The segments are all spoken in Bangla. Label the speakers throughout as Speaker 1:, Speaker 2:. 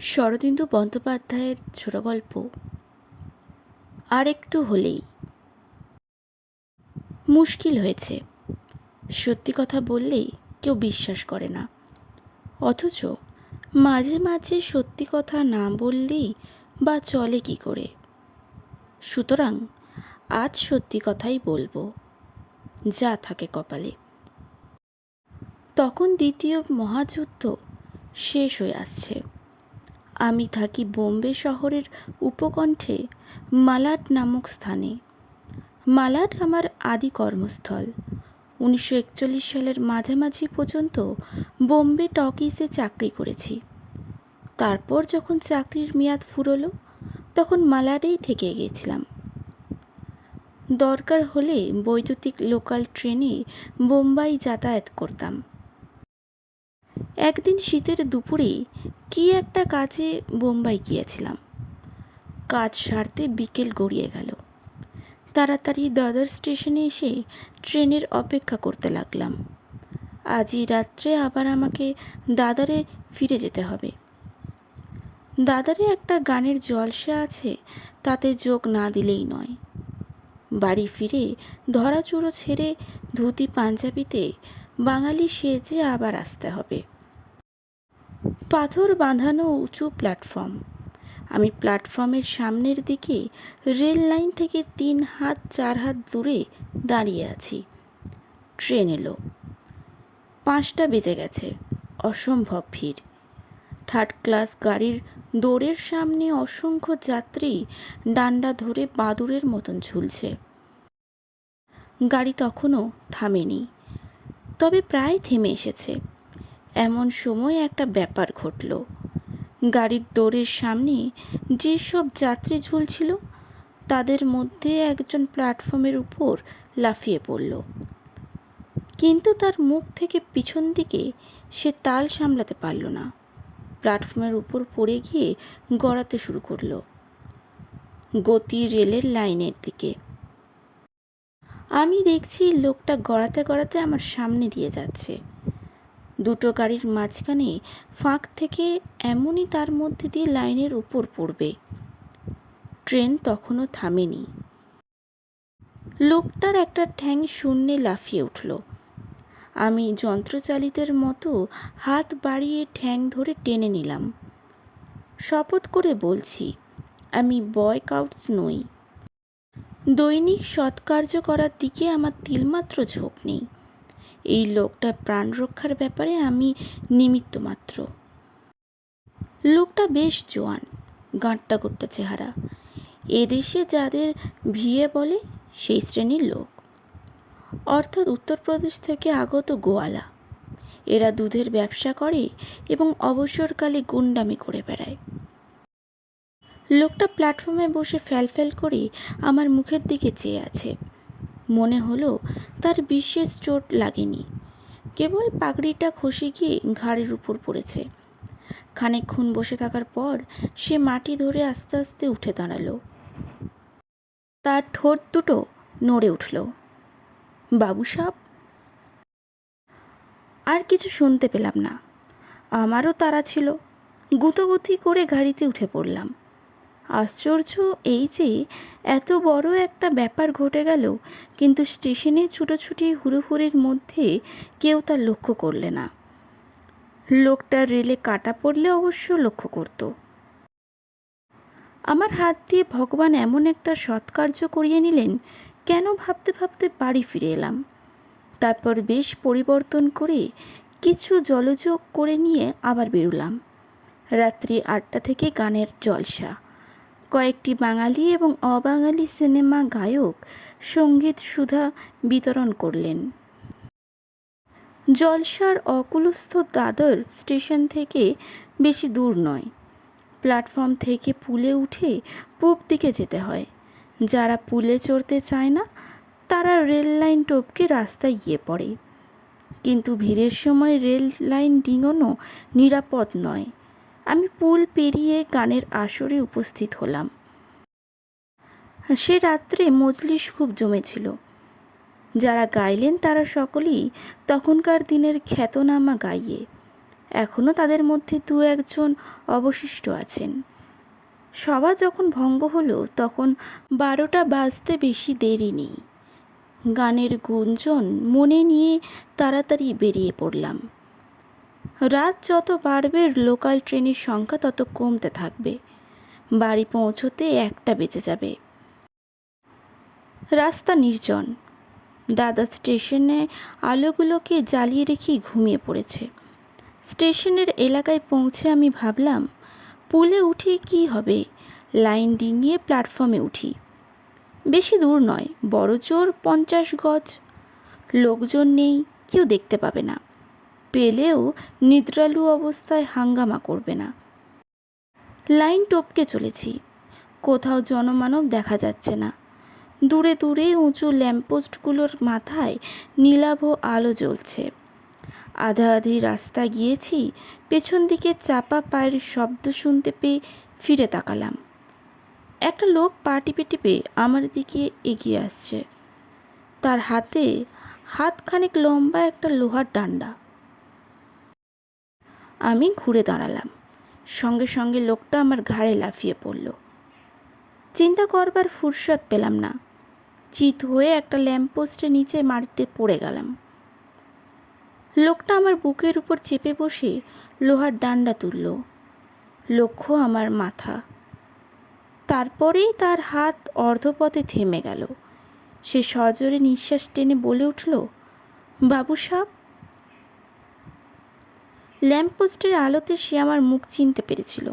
Speaker 1: শরদিন্দু বন্দ্যোপাধ্যায়ের ছোট গল্প। আর একটু হলেই। মুশকিল হয়েছে। সত্যি কথা বললেই কেউ বিশ্বাস করে না। অথচ মাঝে মাঝে সত্যি কথা না বললেই বা চলে কি করে? সুতরাং আজ সত্যি কথাই বলব, যা থাকে কপালে। তখন দ্বিতীয় মহাযুদ্ধ শেষ হয়ে আসছে। আমি থাকি বোম্বে শহরের উপকণ্ঠে মালাড নামক স্থানে। মালাড আমার আদি কর্মস্থল। উনিশশো একচল্লিশ সালের মাঝামাঝি পর্যন্ত বোম্বে টকিসে চাকরি করেছি। তারপর যখন চাকরির মেয়াদ ফুরলো, তখন মালাডেই থেকে গিয়েছিলাম। দরকার হলে বৈদ্যুতিক লোকাল ট্রেনে বোম্বাই যাতায়াত করতাম। একদিন শীতের দুপুরে কি একটা কাজে বোম্বাই গিয়েছিলাম। কাজ সারতে বিকেল গড়িয়ে গেল। তাড়াতাড়ি দাদার স্টেশনে এসে ট্রেনের অপেক্ষা করতে লাগলাম। আজই রাত্রে আবার আমাকে দাদারে ফিরে যেতে হবে। দাদারে একটা গানের জলসা আছে, তাতে যোগ না দিলেই নয়। বাড়ি ফিরে ধরাচুরো ছেড়ে ধুতি পাঞ্জাবিতে বাঙালি সেজে আবার আসতে হবে। পাথর বাঁধানো উঁচু প্ল্যাটফর্ম। আমি প্ল্যাটফর্মের সামনের দিকে রেল লাইন থেকে তিন হাত, চার হাত দূরে দাঁড়িয়ে আছি। ট্রেন এলো। পাঁচটা বেজে গেছে। অসম্ভব ভিড়। থার্ড ক্লাস গাড়ির দৌড়ের সামনে অসংখ্য যাত্রী ডান্ডা ধরে বাদুরের মতন ঝুলছে। গাড়ি তখনও থামেনি। তবে প্রায় থেমে এসেছে। এমন সময় একটা ব্যাপার ঘটল। গাড়ির দৌড়ের সামনে যেসব যাত্রী ঝুলছিল, তাদের মধ্যে একজন প্ল্যাটফর্মের উপর লাফিয়ে পড়ল। কিন্তু তার মুখ থেকে পিছন দিকে সে তাল সামলাতে পারল না। প্ল্যাটফর্মের উপর পড়ে গিয়ে গড়াতে শুরু করল। গতি রেলের লাইনের দিকে। আমি দেখছি লোকটা গড়াতে গড়াতে আমার সামনে দিয়ে যাচ্ছে। দুটো গাড়ির মাঝখানে ফাঁক থেকে এমনই তার মধ্যে দিয়ে লাইনের উপর পড়বে। ট্রেন তখনও থামেনি। লোকটার একটা ঠ্যাং শূন্যে লাফিয়ে উঠল। আমি যন্ত্রচালিতের মতো হাত বাড়িয়ে ঠ্যাং ধরে টেনে নিলাম। শপথ করে বলছি, আমি বয় কাউটস নই। দৈনিক সৎকার্য করার দিকে আমার তিলমাত্র ঝোঁক নেই। এই লোকটা প্রাণ রক্ষার ব্যাপারে আমি নিমিত্ত মাত্র। লোকটা বেশ জোয়ান, গাঁটটা গোট্টা চেহারা। এদেশে যাদের ভিয়ে বলে, সেই শ্রেণির লোক। অর্থাৎ উত্তরপ্রদেশ থেকে আগত গোয়ালা। এরা দুধের ব্যবসা করে এবং অবসরকালে গুন্ডামি করে বেড়ায়। লোকটা প্ল্যাটফর্মে বসে ফ্যাল করে আমার মুখের দিকে চেয়ে আছে। মনে হলো তার বিশেষ চোট লাগেনি। কেবল পাগড়িটা খসে গিয়ে ঘাড়ের উপর পড়েছে। খানিকক্ষণ বসে থাকার পর সে মাটি ধরে আস্তে আস্তে উঠে দাঁড়াল। তার ঠোঁট দুটো নড়ে উঠল। বাবু সাপ আর কিছু শুনতে পেলাম না। আমারও তারা ছিল। গুতোগুতি করে গাড়িতে উঠে পড়লাম। আশ্চর্য এই যে এত বড় একটা ব্যাপার ঘটে গেল, কিন্তু স্টেশনে ছুটোছুটি হুড়োহুড়ির মধ্যে কেউ তা লক্ষ্য করলে না। লোকটা রেলে কাটা পড়লে অবশ্য লক্ষ্য করত। আমার হাত দিয়ে ভগবান এমন একটা সৎকার্য করিয়ে নিলেন, কেন ভাবতে ভাবতে বাড়ি ফিরে এলাম। তারপর বেশ পরিবর্তন করে কিছু জলযোগ করে নিয়ে আবার বেরোলাম। রাত্রি আটটা থেকে গানের জলসা। কয়েকটি বাঙালি এবং অবাঙালি সিনেমা গায়ক সংগীত সুধা বিতরণ করলেন। জলসার অকুলস্থ দাদর স্টেশন থেকে বেশি দূর নয়। প্ল্যাটফর্ম থেকে পুলে উঠে পূব দিকে যেতে হয়। যারা পুলে চড়তে চায় না, তারা রেল লাইন টপকে রাস্তায় গিয়ে পড়ে। কিন্তু ভিড়ের সময় রেল লাইন ডিঙোনো নিরাপদ নয়। পুল পেরিয়ে গানের আসরে উপস্থিত হলাম। সে রাত্রে মজলিস খুব জমেছিল। যারা গাইলেন তারা সকলেই তখনকার দিনের খ্যাতনামা গাইয়ে এখনও তাদের মধ্যে দু একজন অবশিষ্ট আছেন। সভা যখন ভঙ্গ হলো, তখন বারোটা বাজতে বেশি দেরি নেই। গানের গুঞ্জন মনে নিয়ে তাড়াতাড়ি বেরিয়ে পড়লাম। রাত যত বাড়বে, লোকাল ট্রেনের সংখ্যা তত কমতে থাকবে। বাড়ি পৌঁছতে একটা বেঁচে যাবে। রাস্তা নির্জন। দাদা স্টেশনে আলোগুলোকে জ্বালিয়ে রেখেই ঘুমিয়ে পড়েছে। স্টেশনের এলাকায় পৌঁছে আমি ভাবলাম, পুলে উঠি কি হবে? লাইন ডিঙিয়ে প্ল্যাটফর্মে উঠি। বেশি দূর নয়, বড় জোর পঞ্চাশ গজ। লোকজন নেই, কেউ দেখতে পাবে না। পেলেও নিদ্রালু অবস্থায় হাঙ্গামা করবে না। লাইন টপকে চলেছি। কোথাও জনমানব দেখা যাচ্ছে না। দূরে দূরে উঁচু ল্যাম্পপোস্টগুলোর মাথায় নীলাভ আলো জ্বলছে। আধা আধি রাস্তা গিয়েছি, পেছন দিকে চাপা পায়ের শব্দ শুনতে পেয়ে ফিরে তাকালাম। একটা লোক পা টিপে টিপে আমার দিকে এগিয়ে আসছে। তার হাতে হাতখানেক লম্বা একটা লোহার ডান্ডা। আমি ঘুরে দাঁড়ালাম। সঙ্গে সঙ্গে লোকটা আমার ঘাড়ে লাফিয়ে পড়ল। চিন্তা করবার ফুরসত পেলাম না। চিত হয়ে একটা ল্যাম্পপোস্টের নিচে মাটিতে পড়ে গেলাম। লোকটা আমার বুকের উপর চেপে বসে লোহার ডান্ডা তুলল। লক্ষ্য আমার মাথা। তারপরেই তার হাত অর্ধপথে থেমে গেল। সে সজোরে নিঃশ্বাস টেনে বলে উঠল, বাবু সাহ ল্যাম্পপোস্টের আলোতে সে আমার মুখ চিনতে পেরেছিল।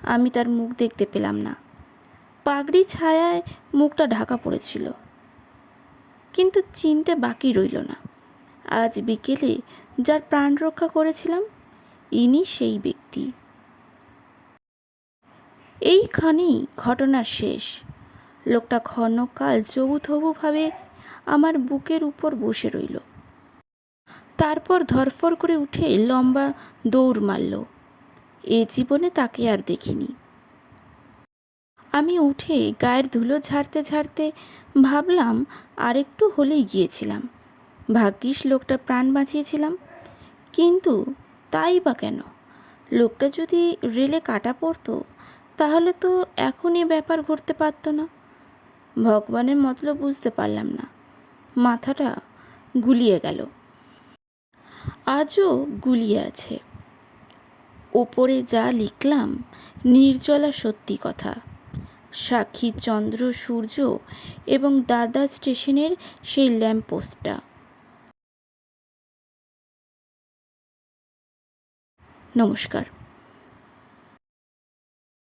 Speaker 1: আমি তার মুখ দেখতে পেলাম না। পাগড়ি ছায়ায় মুখটা ঢাকা পড়েছিল। কিন্তু চিনতে বাকি রইল না। আজ বিকেলে যার প্রাণ রক্ষা করেছিলাম, ইনি সেই ব্যক্তি। এইখানেই ঘটনার শেষ। লোকটা ক্ষণকাল চবুথবুভাবে আমার বুকের উপর বসে রইল। তারপর ধরফর করে উঠে লম্বা দৌড় মারল। এ জীবনে তাকে আর দেখিনি। আমি উঠে গায়ের ধুলো ঝাড়তে ঝাড়তে ভাবলাম, আরেকটু হলেই গিয়েছিলাম। ভাগ্যিস লোকটা প্রাণ বাঁচিয়েছিলাম। কিন্তু তাই বা কেন? লোকটা যদি রেলে কাটা পড়তো, তাহলে তো এখনই ব্যাপার ঘটতে পারত না। ভগবানের মতলব বুঝতে পারলাম না। মাথাটা গুলিয়ে গেল। আজও গুলিয়ে আছে। ওপরে যা লিখলাম, নির্জলা সত্যি কথা। সাক্ষী চন্দ্র সূর্য এবং দাদা স্টেশনের সেই ল্যাম্পপোস্টটা। নমস্কার।